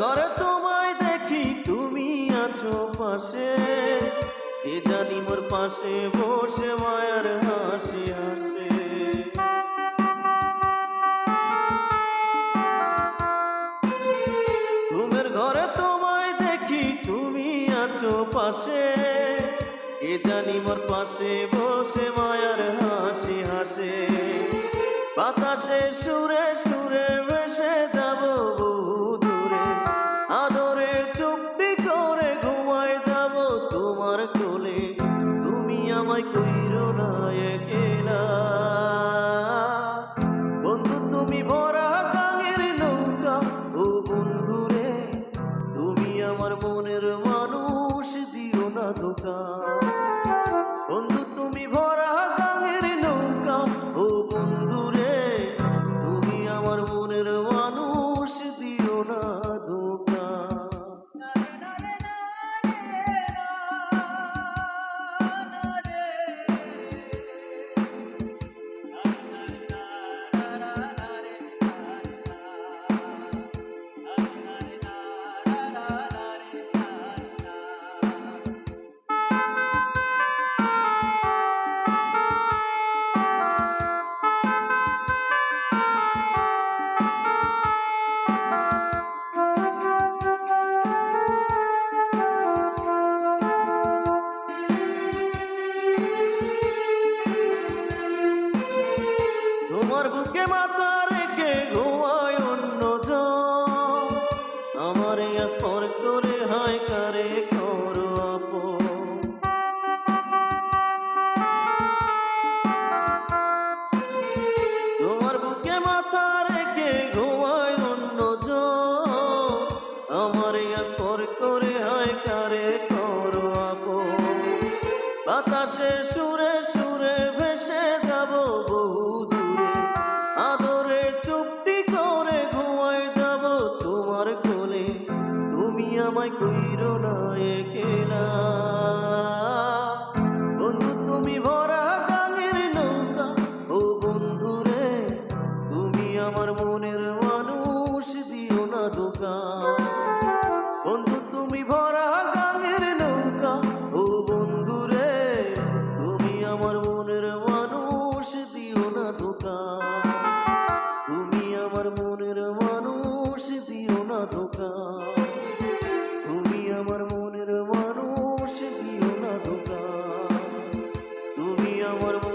ঘরে তোমায় দেখি, তুমি আছো পাশে। কে জানি মোর পাশে বসে মায়ার হাসি হাসে। ঘুমের ঘরে তোমায় দেখি, তুমি আছো পাশে। কে জানি মোর পাশে বসে মায়ার হাসি হাসে। বাতাসে সুরে সুরে কোলে তুমি আমায় কইরো না একেলা? বন্ধু, তুমি ভরা গাঙের নৌকা। ও বন্ধু রে তুমি আমার মনের মানুষ, দিও না ধোকা হায় কারে তোমার বুকে মাথা রেখে ঘুমায় অন্য আমার স্পর করে হায় কারে করো বাতাসে সুরে আমায় কইরো না একেলা amor, amor.